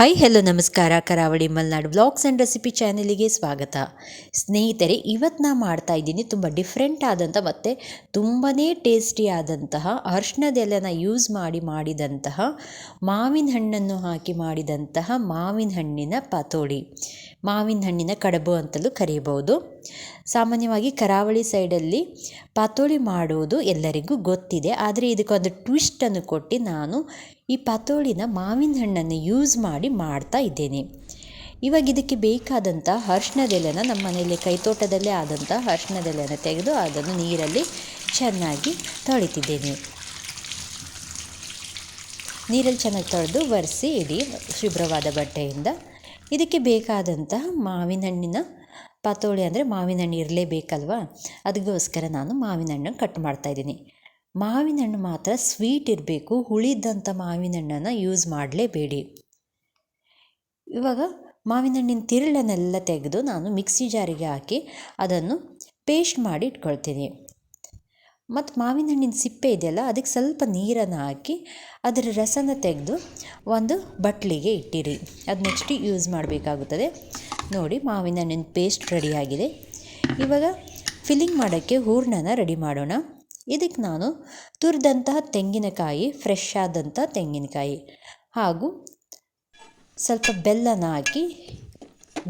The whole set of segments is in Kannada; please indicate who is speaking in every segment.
Speaker 1: ಹಾಯ್ ಹೆಲೋ ನಮಸ್ಕಾರ. Karavali Malenadu blogs and recipe ಚಾನೆಲಿಗೆ ಸ್ವಾಗತ. ಸ್ನೇಹಿತರೆ ಇವತ್ತು ನಾ ಮಾಡ್ತಾ ಇದ್ದೀನಿ ತುಂಬ ಡಿಫ್ರೆಂಟ್ ಆದಂಥ ಮತ್ತು ತುಂಬಾ ಟೇಸ್ಟಿ ಆದಂತಹ ಅರ್ಶಿಣದ ಎಲೆನ ಯೂಸ್ ಮಾಡಿ ಮಾಡಿದಂತಹ, ಮಾವಿನ ಹಣ್ಣನ್ನು ಹಾಕಿ ಮಾಡಿದಂತಹ ಮಾವಿನ ಹಣ್ಣಿನ ಪಾತೋಳಿ. ಮಾವಿನ ಹಣ್ಣಿನ ಕಡಬು ಅಂತಲೂ ಕರೆಯಬಹುದು ಸಾಮಾನ್ಯವಾಗಿ ಕರಾವಳಿ ಸೈಡಲ್ಲಿ ಪಾತೋಳಿ ಮಾಡುವುದು ಎಲ್ಲರಿಗೂ ಗೊತ್ತಿದೆ, ಆದರೆ ಇದಕ್ಕೊಂದು ಟ್ವಿಸ್ಟನ್ನು ಕೊಟ್ಟು ನಾನು ಈ ಪಾತೋಳಿನ ಮಾವಿನ ಹಣ್ಣನ್ನು ಯೂಸ್ ಮಾಡಿ ಮಾಡ್ತಾ ಇದ್ದೇನೆ. ಇವಾಗ ಇದಕ್ಕೆ ಬೇಕಾದಂಥ ಅರ್ಶಿಣದೆಲೆನ ನಮ್ಮ ಮನೆಯಲ್ಲಿ ಕೈತೋಟದಲ್ಲೇ ಆದಂಥ ಅರ್ಶಿಣದೆಲೆನ ತೆಗೆದು ಅದನ್ನು ನೀರಲ್ಲಿ ಚೆನ್ನಾಗಿ ತೊಳಿತಿದ್ದೇನೆ. ನೀರಲ್ಲಿ ಚೆನ್ನಾಗಿ ತೊಳೆದು ಒರೆಸಿ ಇಡಿ ಶುಭ್ರವಾದ ಬಟ್ಟೆಯಿಂದ ಇದಕ್ಕೆ ಬೇಕಾದಂತಹ ಮಾವಿನ ಹಣ್ಣಿನ ಪಾತೋಳಿ ಅಂದರೆ ಮಾವಿನ ಹಣ್ಣು ಇರಲೇಬೇಕಲ್ವ? ಅದಕ್ಕೋಸ್ಕರ ನಾನು ಮಾವಿನ ಹಣ್ಣನ್ನು ಕಟ್ ಮಾಡ್ತಾಯಿದ್ದೀನಿ ಮಾವಿನ ಹಣ್ಣು ಮಾತ್ರ ಸ್ವೀಟ್ ಇರಬೇಕು ಹುಳಿದಂಥ ಮಾವಿನ ಹಣ್ಣನ್ನು ಯೂಸ್ ಮಾಡಲೇಬೇಡಿ. ಇವಾಗ ಮಾವಿನ ಹಣ್ಣಿನ ತಿರುಳನ್ನೆಲ್ಲ ತೆಗೆದು ನಾನು ಮಿಕ್ಸಿ ಜಾರಿಗೆ ಹಾಕಿ ಅದನ್ನು ಪೇಸ್ಟ್ ಮಾಡಿ ಇಟ್ಕೊಳ್ತೀನಿ. ಮತ್ತು ಮಾವಿನ ಹಣ್ಣಿನ ಸಿಪ್ಪೆ ಇದೆಯಲ್ಲ, ಅದಕ್ಕೆ ಸ್ವಲ್ಪ ನೀರನ್ನು ಹಾಕಿ ಅದರ ರಸನ ತೆಗೆದು ಒಂದು ಬಟ್ಲಿಗೆ ಇಟ್ಟಿರಿ. ಅದು ನೆಕ್ಸ್ಟ್ ಯೂಸ್ ಮಾಡಬೇಕಾಗುತ್ತದೆ. ನೋಡಿ ಮಾವಿನ ಹಣ್ಣಿನ ಪೇಸ್ಟ್ ರೆಡಿಯಾಗಿದೆ ಇವಾಗ ಫಿಲ್ಲಿಂಗ್ ಮಾಡೋಕ್ಕೆ ಹೂರ್ಣನ ರೆಡಿ ಮಾಡೋಣ. ಇದಕ್ಕೆ ನಾನು ತುರಿದಂತಹ ತೆಂಗಿನಕಾಯಿ ಫ್ರೆಶ್ ಆದಂಥ ತೆಂಗಿನಕಾಯಿ ಹಾಗೂ ಸ್ವಲ್ಪ ಬೆಲ್ಲನ ಹಾಕಿ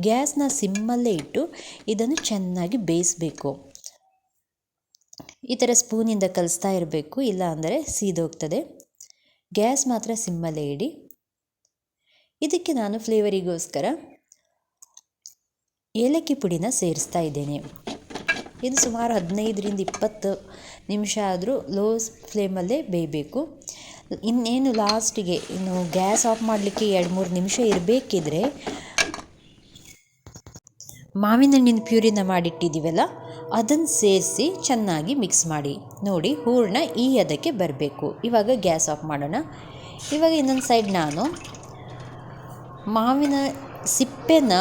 Speaker 1: ಗ್ಯಾಸ್ನ ಸಿಮ್ಮಲ್ಲೇ ಇಟ್ಟು ಇದನ್ನು ಚೆನ್ನಾಗಿ ಬೇಯಿಸಬೇಕು. ಈ ಥರ ಸ್ಪೂನಿಂದ ಕಲಿಸ್ತಾ ಇರಬೇಕು, ಇಲ್ಲ ಅಂದರೆ ಸೀದೋಗ್ತದೆ. ಗ್ಯಾಸ್ ಮಾತ್ರ ಸಿಮ್ಮಲ್ಲೇ ಇಡಿ. ಇದಕ್ಕೆ ನಾನು ಫ್ಲೇವರಿಗೋಸ್ಕರ ಏಲಕ್ಕಿ ಪುಡಿನ ಸೇರಿಸ್ತಾ ಇದ್ದೇನೆ. ಇದು ಸುಮಾರು ಹದಿನೈದರಿಂದ ಇಪ್ಪತ್ತು ನಿಮಿಷ ಆದರೂ ಲೋ ಫ್ಲೇಮಲ್ಲೇ ಬೇಯಬೇಕು. ಇನ್ನೇನು ಲಾಸ್ಟಿಗೆ ಇನ್ನು ಗ್ಯಾಸ್ ಆಫ್ ಮಾಡಲಿಕ್ಕೆ ಎರಡು ಮೂರು ನಿಮಿಷ ಇರಬೇಕಿದ್ರೆ ಮಾವಿನ ಹಣ್ಣಿನ ಪ್ಯೂರಿನ ಮಾಡಿಟ್ಟಿದ್ದೀವಲ್ಲ, ಅದನ್ನು ಸೇರಿಸಿ ಚೆನ್ನಾಗಿ ಮಿಕ್ಸ್ ಮಾಡಿ. ನೋಡಿ, ಹೂರಣ ಈ ಅದಕ್ಕೆ ಬರಬೇಕು. ಇವಾಗ ಗ್ಯಾಸ್ ಆಫ್ ಮಾಡೋಣ. ಇವಾಗ ಇನ್ನೊಂದು ಸೈಡ್ ನಾನು ಮಾವಿನ ಸಿಪ್ಪೆನ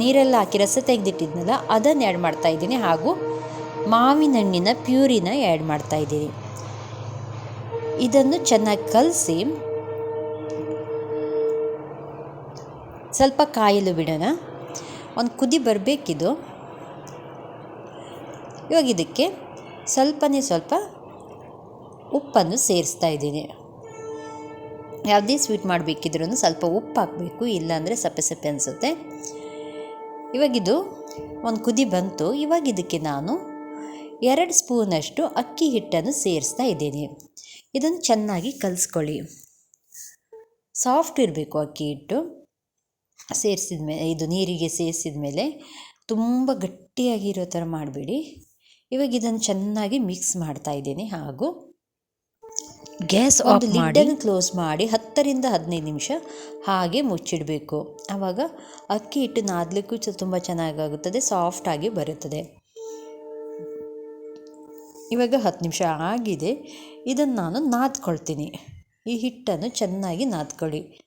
Speaker 1: ನೀರೆಲ್ಲ ಹಾಕಿ ರಸ ತೆಗೆದಿಟ್ಟಿದ್ನಲ್ಲ, ಅದನ್ನು ಆ್ಯಡ್ ಮಾಡ್ತಾಯಿದ್ದೀನಿ ಹಾಗೂ ಮಾವಿನ ಹಣ್ಣಿನ ಪ್ಯೂರಿನ ಆ್ಯಡ್ ಮಾಡ್ತಾಯಿದ್ದೀನಿ ಇದನ್ನು ಚೆನ್ನಾಗಿ ಕಲಸಿ ಸ್ವಲ್ಪ ಕಾಯಲು ಬಿಡೋಣ. ಒಂದು ಕುದಿ ಬರಬೇಕಿದು. ಇವಾಗ ಇದಕ್ಕೆ ಸ್ವಲ್ಪನೇ ಸ್ವಲ್ಪ ಉಪ್ಪನ್ನು ಸೇರಿಸ್ತಾ ಇದ್ದೀನಿ. ಯಾವುದೇ ಸ್ವೀಟ್ ಮಾಡಬೇಕಿದ್ರೂ ಸ್ವಲ್ಪ ಉಪ್ಪು ಹಾಕಬೇಕು, ಇಲ್ಲಾಂದರೆ ಸಪ್ಪೆ ಸಪ್ಪೆ ಅನಿಸುತ್ತೆ. ಇವಾಗಿದು ಒಂದು ಕುದಿ ಬಂತು. ಇವಾಗ ಇದಕ್ಕೆ ನಾನು ಎರಡು ಸ್ಪೂನಷ್ಟು ಅಕ್ಕಿ ಹಿಟ್ಟನ್ನು ಸೇರಿಸ್ತಾ ಇದ್ದೀನಿ. ಇದನ್ನು ಚೆನ್ನಾಗಿ ಕಲಿಸ್ಕೊಳ್ಳಿ. ಸಾಫ್ಟ್ ಇರಬೇಕು ಅಕ್ಕಿ ಹಿಟ್ಟು. ಸೇರಿಸಿದ ಮೇಲೆ ಇದು ನೀರಿಗೆ ಸೇರಿಸಿದ ಮೇಲೆ ತುಂಬ ಗಟ್ಟಿಯಾಗಿರೋ ಥರ ಮಾಡಬೇಡಿ. ಇವಾಗ ಇದನ್ನು ಚೆನ್ನಾಗಿ ಮಿಕ್ಸ್ ಮಾಡ್ತಾ ಇದ್ದೀನಿ. ಹಾಗೂ ಗ್ಯಾಸ್ ಒಂದು ಲಿಡ್ಡನ್ನು ಕ್ಲೋಸ್ ಮಾಡಿ ಹತ್ತರಿಂದ ಹದಿನೈದು ನಿಮಿಷ ಹಾಗೆ ಮುಚ್ಚಿಡಬೇಕು. ಆವಾಗ ಅಕ್ಕಿ ಹಿಟ್ಟು ನಾದಲಿಕ್ಕೂ ತುಂಬ ಚೆನ್ನಾಗಾಗುತ್ತದೆ ಸಾಫ್ಟಾಗಿ ಬರುತ್ತದೆ. ಇವಾಗ ಹತ್ತು ನಿಮಿಷ ಆಗಿದೆ. ಇದನ್ನು ನಾನು ನಾದ್ಕೊಳ್ತೀನಿ. ಈ ಹಿಟ್ಟನ್ನು ಚೆನ್ನಾಗಿ ನಾದ್ಕೊಳ್ಳಿ.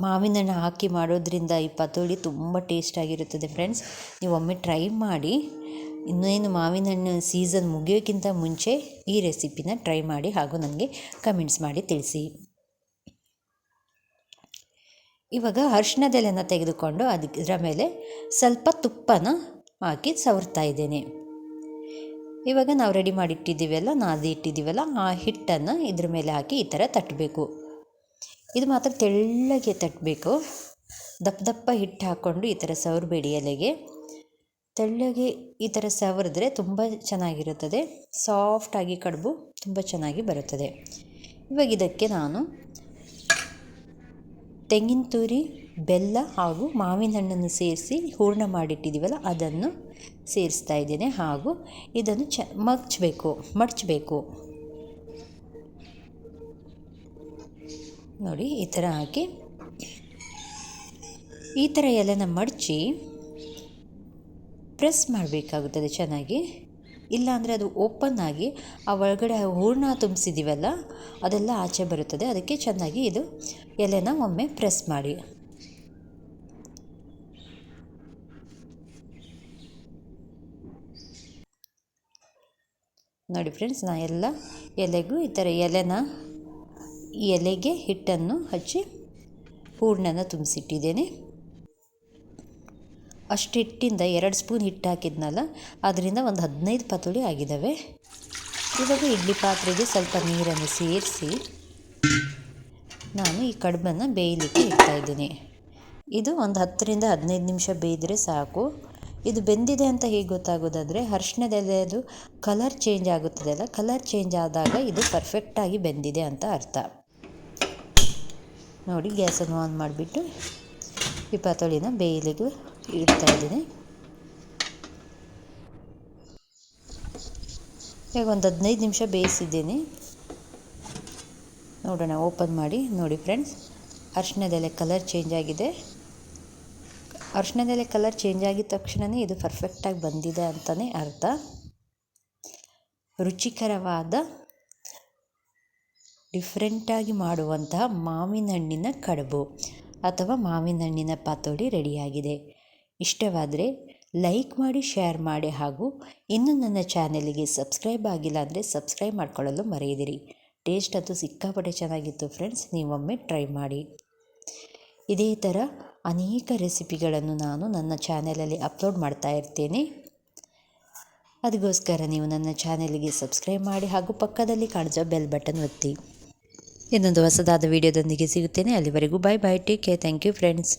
Speaker 1: ಮಾವಿನ ಹಣ್ಣು ಹಾಕಿ ಮಾಡೋದ್ರಿಂದ ಈ ಪತೋಳಿ ತುಂಬ ಟೇಸ್ಟಾಗಿರುತ್ತದೆ ಫ್ರೆಂಡ್ಸ್ ನೀವು ಒಮ್ಮೆ ಟ್ರೈ ಮಾಡಿ. ಇನ್ನೇನು ಮಾವಿನ ಹಣ್ಣು ಸೀಸನ್ ಮುಗಿಯೋಕ್ಕಿಂತ ಮುಂಚೆ ಈ ರೆಸಿಪಿನ ಟ್ರೈ ಮಾಡಿ ಹಾಗೂ ನನಗೆ ಕಮೆಂಟ್ಸ್ ಮಾಡಿ ತಿಳಿಸಿ. ಇವಾಗ ಅರ್ಶಿಣದೆಲೆನ ತೆಗೆದುಕೊಂಡು ಅದರ ಮೇಲೆ ಸ್ವಲ್ಪ ತುಪ್ಪನ ಹಾಕಿ ಸವರ್ತಾ ಇದ್ದೇನೆ. ಇವಾಗ ನಾವು ರೆಡಿ ಮಾಡಿಟ್ಟಿದ್ದೀವಲ್ಲ ನಾದಿ ಇಟ್ಟಿದ್ದೀವಲ್ಲ ಆ ಹಿಟ್ಟನ್ನು ಇದ್ರ ಮೇಲೆ ಹಾಕಿ ಈ ಥರ ತಟ್ಟಬೇಕು ಇದು ಮಾತ್ರ ತೆಳ್ಳಗೆ ತಟ್ಟಬೇಕು ದಪ್ಪ ದಪ್ಪ ಹಿಟ್ಟು ಹಾಕ್ಕೊಂಡು ಈ ಥರ ಸವರಬೇಡಿ ಎಲೆಗೆ ತೆಳ್ಳಗೆ ಈ ಥರ ಸವರಿದ್ರೆ ತುಂಬ ಚೆನ್ನಾಗಿರುತ್ತದೆ. ಸಾಫ್ಟಾಗಿ ಕಡುಬು ತುಂಬ ಚೆನ್ನಾಗಿ ಬರುತ್ತದೆ. ಇವಾಗ ಇದಕ್ಕೆ ನಾನು ತೆಂಗಿನ ತುರಿ, ಬೆಲ್ಲ ಹಾಗೂ ಮಾವಿನ ಹಣ್ಣನ್ನು ಸೇರಿಸಿ ಹೂರ್ಣ ಮಾಡಿಟ್ಟಿದ್ದೀವಲ್ಲ, ಅದನ್ನು ಸೇರಿಸ್ತಾ ಇದ್ದೇನೆ. ಹಾಗೂ ಇದನ್ನು ಚ ಮಗ್ಚಬೇಕು, ಮಡ್ಚಬೇಕು. ನೋಡಿ, ಈ ಥರ ಹಾಕಿ ಈ ಥರ ಎಲೆನ ಮಡಚಿ ಪ್ರೆಸ್ ಮಾಡಬೇಕಾಗುತ್ತದೆ ಚೆನ್ನಾಗಿ. ಇಲ್ಲಾಂದರೆ ಅದು ಓಪನ್ ಆಗಿ ಆ ಒಳಗಡೆ ಹೂರ್ಣ ತುಂಬಿಸಿದ್ದೀವಲ್ಲ ಅದೆಲ್ಲ ಆಚೆ ಬರುತ್ತದೆ. ಅದಕ್ಕೆ ಚೆನ್ನಾಗಿ ಇದು ಎಲೆನ ಒಮ್ಮೆ ಪ್ರೆಸ್ ಮಾಡಿ. ನೋಡಿ ಫ್ರೆಂಡ್ಸ್, ನಾ ಎಲ್ಲ ಎಲೆಗೂ ಈ ಥರ ಎಲೆನ ಎಲೆಗೆ ಹಿಟ್ಟನ್ನು ಹಚ್ಚಿ ಹೂರ್ಣನ ತುಂಬಿಸಿಟ್ಟಿದ್ದೇನೆ. ಅಷ್ಟು ಹಿಟ್ಟಿಂದ ಎರಡು ಸ್ಪೂನ್ ಹಿಟ್ಟು ಹಾಕಿದ್ನಲ್ಲ ಅದರಿಂದ ಒಂದು ಹದಿನೈದು ಪತೋಳಿ ಆಗಿದ್ದಾವೆ ಇವಾಗ ಇಡ್ಲಿ ಪಾತ್ರೆಗೆ ಸ್ವಲ್ಪ ನೀರನ್ನು ಸೇರಿಸಿ ನಾನು ಈ ಕಡುಬನ್ನು ಬೇಯಲಿಕ್ಕೆ ಇಡ್ತಾಯಿದ್ದೀನಿ ಇದು ಒಂದು ಹತ್ತರಿಂದ ಹದಿನೈದು ನಿಮಿಷ ಬೇಯಿದ್ರೆ ಸಾಕು. ಇದು ಬೆಂದಿದೆ ಅಂತ ಹೇಗೆ ಗೊತ್ತಾಗೋದಾದರೆ ಅರ್ಶಿಣದ ಅದು ಕಲರ್ ಚೇಂಜ್ ಆಗುತ್ತದಲ್ಲ ಕಲರ್ ಚೇಂಜ್ ಆದಾಗ ಇದು ಪರ್ಫೆಕ್ಟಾಗಿ ಬೆಂದಿದೆ ಅಂತ ಅರ್ಥ. ನೋಡಿ, ಗ್ಯಾಸನ್ನು ಆನ್ ಮಾಡಿಬಿಟ್ಟು ಈ ಪಾತಳಿನ ಬೇಯಲಿಗೆ ಇಡ್ತಾ ಇದ್ದೀನಿ. ಈಗ ಒಂದು ಹದಿನೈದು ನಿಮಿಷ ಬೇಯಿಸಿದ್ದೀನಿ. ನೋಡೋಣ, ಓಪನ್ ಮಾಡಿ. ನೋಡಿ ಫ್ರೆಂಡ್ಸ್, ಅರ್ಶಿಣದೆಲೆ ಕಲರ್ ಚೇಂಜ್ ಆಗಿದೆ. ಅರ್ಶಿಣದೆಲೆ ಕಲರ್ ಚೇಂಜ್ ಆಗಿದ ತಕ್ಷಣವೇ ಇದು ಪರ್ಫೆಕ್ಟಾಗಿ ಬಂದಿದೆ ಅಂತಲೇ ಅರ್ಥ. ರುಚಿಕರವಾದ ಡಿಫ್ರೆಂಟಾಗಿ ಮಾಡುವಂತಹ ಮಾವಿನ ಹಣ್ಣಿನ ಕಡುಬು ಅಥವಾ ಮಾವಿನ ಹಣ್ಣಿನ ಪಾತೋಡಿ ರೆಡಿಯಾಗಿದೆ ಇಷ್ಟವಾದರೆ ಲೈಕ್ ಮಾಡಿ, ಶೇರ್ ಮಾಡಿ ಹಾಗೂ ಇನ್ನೂ ನನ್ನ ಚಾನೆಲಿಗೆ ಸಬ್ಸ್ಕ್ರೈಬ್ ಆಗಿಲ್ಲ ಅಂದರೆ ಸಬ್ಸ್ಕ್ರೈಬ್ ಮಾಡ್ಕೊಳ್ಳಲು ಮರೆಯದಿರಿ. ಟೇಸ್ಟ್ ಅದು ಸಿಕ್ಕಾಪಟ್ಟೆ ಚೆನ್ನಾಗಿತ್ತು ಫ್ರೆಂಡ್ಸ್, ನೀವೊಮ್ಮೆ ಟ್ರೈ ಮಾಡಿ. ಇದೇ ಥರ ಅನೇಕ ರೆಸಿಪಿಗಳನ್ನು ನಾನು ನನ್ನ ಚಾನೆಲಲ್ಲಿ ಅಪ್ಲೋಡ್ ಮಾಡ್ತಾ ಇರ್ತೇನೆ. ಅದಕ್ಕೋಸ್ಕರ ನೀವು ನನ್ನ ಚಾನೆಲಿಗೆ ಸಬ್ಸ್ಕ್ರೈಬ್ ಮಾಡಿ ಹಾಗೂ ಪಕ್ಕದಲ್ಲಿ ಕಾಣಿಸೋ ಬೆಲ್ ಬಟನ್ ಒತ್ತಿ. ಇನ್ನೊಂದು ಹೊಸದಾದ ವಿಡಿಯೋದೊಂದಿಗೆ ಸಿಗುತ್ತೇನೆ. ಅಲ್ಲಿವರೆಗೂ bye bye take care thank you friends